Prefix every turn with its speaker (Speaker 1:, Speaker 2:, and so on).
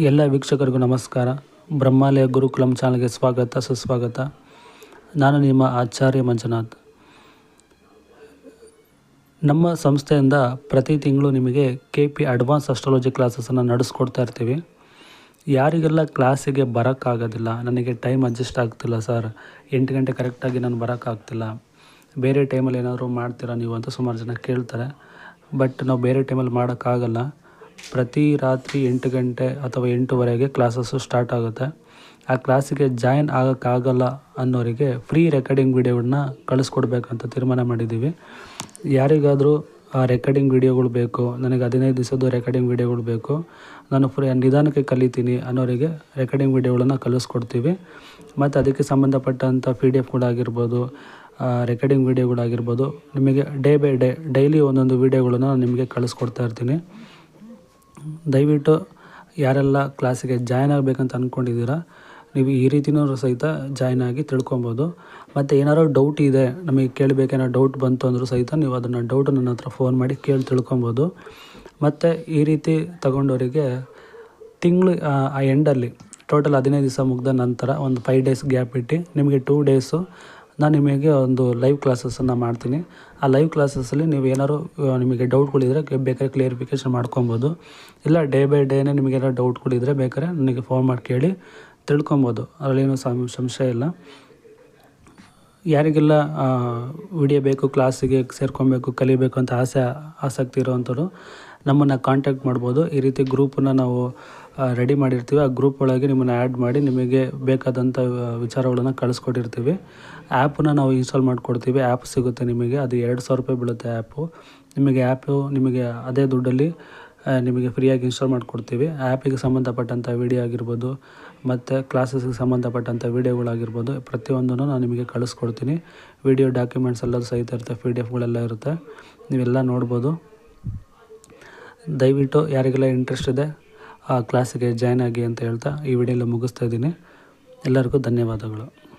Speaker 1: ಎಲ್ಲ ವೀಕ್ಷಕರಿಗೂ ನಮಸ್ಕಾರ. ಬ್ರಹ್ಮಾಲಯ ಗುರುಕುಲಂ ಚಾನಲ್ಗೆ ಸ್ವಾಗತ, ಸುಸ್ವಾಗತ. ನಾನು ನಿಮ್ಮ ಆಚಾರ್ಯ ಮಂಜುನಾಥ್. ನಮ್ಮ ಸಂಸ್ಥೆಯಿಂದ ಪ್ರತಿ ತಿಂಗಳು ನಿಮಗೆ ಕೆ ಪಿ ಅಡ್ವಾನ್ಸ್ ಅಸ್ಟ್ರಾಲಜಿ ಕ್ಲಾಸಸನ್ನು ನಡೆಸ್ಕೊಡ್ತಾ ಇರ್ತೀವಿ. ಯಾರಿಗೆಲ್ಲ ಕ್ಲಾಸಿಗೆ ಬರೋಕ್ಕಾಗೋದಿಲ್ಲ, ನನಗೆ ಟೈಮ್ ಅಡ್ಜಸ್ಟ್ ಆಗ್ತಿಲ್ಲ ಸರ್ ಎಂಟು ಗಂಟೆ ಕರೆಕ್ಟಾಗಿ ನಾನು ಬರೋಕ್ಕಾಗ್ತಿಲ್ಲ ಬೇರೆ ಟೈಮಲ್ಲಿ ಏನಾದರೂ ಮಾಡ್ತೀರಾ ನೀವು ಅಂತ ಸುಮಾರು ಜನ ಕೇಳ್ತಾರೆ. ಬಟ್ ನಾವು ಬೇರೆ ಟೈಮಲ್ಲಿ ಮಾಡೋಕ್ಕಾಗಲ್ಲ. ಪ್ರತಿ ರಾತ್ರಿ ಎಂಟು ಗಂಟೆ ಅಥವಾ ಎಂಟುವರೆಗೆ ಕ್ಲಾಸಸ್ಸು ಸ್ಟಾರ್ಟ್ ಆಗುತ್ತೆ. ಆ ಕ್ಲಾಸಿಗೆ ಜಾಯಿನ್ ಆಗೋಕ್ಕಾಗಲ್ಲ ಅನ್ನೋರಿಗೆ ಫ್ರೀ ರೆಕಾರ್ಡಿಂಗ್ ವಿಡಿಯೋಗಳನ್ನ ಕಳಿಸ್ಕೊಡ್ಬೇಕಂತ ತೀರ್ಮಾನ ಮಾಡಿದ್ದೀವಿ. ಯಾರಿಗಾದರೂ, ಆ ರೆಕಾರ್ಡಿಂಗ್ ವಿಡಿಯೋಗಳು ಬೇಕು, ನನಗೆ ಹದಿನೈದು ದಿವಸದ್ದು ರೆಕಾರ್ಡಿಂಗ್ ವಿಡಿಯೋಗಳು ಬೇಕು, ನಾನು ಫ್ರೀ ನಿಧಾನಕ್ಕೆ ಕಲಿತೀನಿ ಅನ್ನೋರಿಗೆ ರೆಕಾರ್ಡಿಂಗ್ ವಿಡಿಯೋಗಳನ್ನು ಕಲಿಸ್ಕೊಡ್ತೀವಿ ಮತ್ತು ಅದಕ್ಕೆ ಸಂಬಂಧಪಟ್ಟಂಥ ಪಿ ಡಿ ಎಫ್ಗಳಾಗಿರ್ಬೋದು ರೆಕಾರ್ಡಿಂಗ್ ವಿಡಿಯೋಗಳಾಗಿರ್ಬೋದು ನಿಮಗೆ ಡೇ ಬೈ ಡೇ ಡೈಲಿ ಒಂದೊಂದು ವಿಡಿಯೋಗಳನ್ನು ನಾನು ನಿಮಗೆ ಕಳಿಸ್ಕೊಡ್ತಾ ಇರ್ತೀನಿ. ದಯವಿಟ್ಟು ಯಾರೆಲ್ಲ ಕ್ಲಾಸಿಗೆ ಜಾಯ್ನ್ ಆಗಬೇಕಂತ ಅಂದ್ಕೊಂಡಿದ್ದೀರಾ ನೀವು ಈ ರೀತಿನೂ ಸಹಿತ ಜಾಯ್ನ್ ಆಗಿ ತಿಳ್ಕೊಬೋದು. ಮತ್ತು ಏನಾದ್ರು ಡೌಟ್ ಇದೆ, ನಮಗೆ ಕೇಳಬೇಕೇನೋ ಡೌಟ್ ಬಂತು ಅಂದರೂ ಸಹಿತ ನೀವು ಅದನ್ನು ಡೌಟ್ ನನ್ನ ಹತ್ರ ಫೋನ್ ಮಾಡಿ ಕೇಳಿ ತಿಳ್ಕೊಬೋದು. ಮತ್ತು ಈ ರೀತಿ ತಗೊಂಡವರಿಗೆ ತಿಂಗಳು, ಆ ಎಂಡಲ್ಲಿ ಟೋಟಲ್ ಹದಿನೈದು ದಿವಸ ಮುಗಿದ ನಂತರ ಒಂದು ಫೈವ್ ಡೇಸ್ ಗ್ಯಾಪ್ ಇಟ್ಟು ನಿಮಗೆ ಟೂ ಡೇಸು ನಾನು ನಿಮಗೆ ಒಂದು ಲೈವ್ ಕ್ಲಾಸಸನ್ನು ಮಾಡ್ತೀನಿ. ಆ ಲೈವ್ ಕ್ಲಾಸಸಲ್ಲಿ ನೀವು ಏನಾದ್ರು ನಿಮಗೆ ಡೌಟ್ಗಳಿದ್ರೆ ಬೇಕಾದ್ರೆ ಕ್ಲಿಯರಿಫಿಕೇಷನ್ ಮಾಡ್ಕೊಬೋದು. ಇಲ್ಲ ಡೇ ಬೈ ಡೇನೇ ನಿಮಗೇನಾದ್ರು ಡೌಟ್ಗಳಿದ್ರೆ ಬೇಕಾದ್ರೆ ನನಗೆ ಫೋನ್ ಮಾಡಿ ಕೇಳಿ ತಿಳ್ಕೊಬೋದು. ಅದರಲ್ಲೇನು ಸಂಶಯ ಇಲ್ಲ. ಯಾರಿಗೆಲ್ಲ ವಿಡಿಯೋ ಬೇಕು ಕ್ಲಾಸಿಗೆ ಸೇರ್ಕೊಬೇಕು, ಕಲಿಬೇಕು ಅಂತ ಆಸೆ, ಆಸಕ್ತಿ ಇರೋವಂಥವ್ರು ನಮ್ಮನ್ನು ಕಾಂಟ್ಯಾಕ್ಟ್ ಮಾಡ್ಬೋದು. ಈ ರೀತಿ ಗ್ರೂಪನ್ನು ನಾವು ರೆಡಿ ಮಾಡಿರ್ತೀವಿ. ಆ ಗ್ರೂಪ್ ಒಳಗೆ ನಿಮ್ಮನ್ನು ಆ್ಯಡ್ ಮಾಡಿ ನಿಮಗೆ ಬೇಕಾದಂಥ ವಿಚಾರಗಳನ್ನು ಕಳಿಸ್ಕೊಟ್ಟಿರ್ತೀವಿ. ಆ್ಯಪನ್ನು ನಾವು ಇನ್ಸ್ಟಾಲ್ ಮಾಡಿಕೊಡ್ತೀವಿ. ಆ್ಯಪ್ ಸಿಗುತ್ತೆ ನಿಮಗೆ. ಅದು ಎರಡು ಸಾವಿರ ರೂಪಾಯಿ ಬೀಳುತ್ತೆ ಆ್ಯಪು ನಿಮಗೆ ಆ್ಯಪು ನಿಮಗೆ ಅದೇ ದುಡ್ಡಲ್ಲಿ ನಿಮಗೆ ಫ್ರೀಯಾಗಿ ಇನ್ಸ್ಟಾಲ್ ಮಾಡಿಕೊಡ್ತೀವಿ. ಆ್ಯಪಿಗೆ ಸಂಬಂಧಪಟ್ಟಂಥ ವಿಡಿಯೋ ಆಗಿರ್ಬೋದು, ಮತ್ತು ಕ್ಲಾಸಸ್ಗೆ ಸಂಬಂಧಪಟ್ಟಂಥ ವೀಡಿಯೋಗಳಾಗಿರ್ಬೋದು ಪ್ರತಿಯೊಂದನ್ನು ನಾನು ನಿಮಗೆ ಕಳಿಸ್ಕೊಡ್ತೀನಿ. ವಿಡಿಯೋ ಡಾಕ್ಯುಮೆಂಟ್ಸ್ ಎಲ್ಲ ಸಹಿತ ಇರುತ್ತೆ. ಪಿ ಡಿ ಎಫ್ಗಳೆಲ್ಲ ಇರುತ್ತೆ. ನೀವೆಲ್ಲ ನೋಡ್ಬೋದು. ದಯವಿಟ್ಟು ಯಾರಿಗೆಲ್ಲ ಇಂಟ್ರೆಸ್ಟ್ ಇದೆ ಆ ಕ್ಲಾಸಿಗೆ ಜಾಯ್ನ್ ಆಗಿ ಅಂತ ಹೇಳ್ತಾ ಈ ವಿಡಿಯೋಲ್ಲ ಮುಗಿಸ್ತಾ ಇದ್ದೀನಿ. ಎಲ್ಲರಿಗೂ ಧನ್ಯವಾದಗಳು.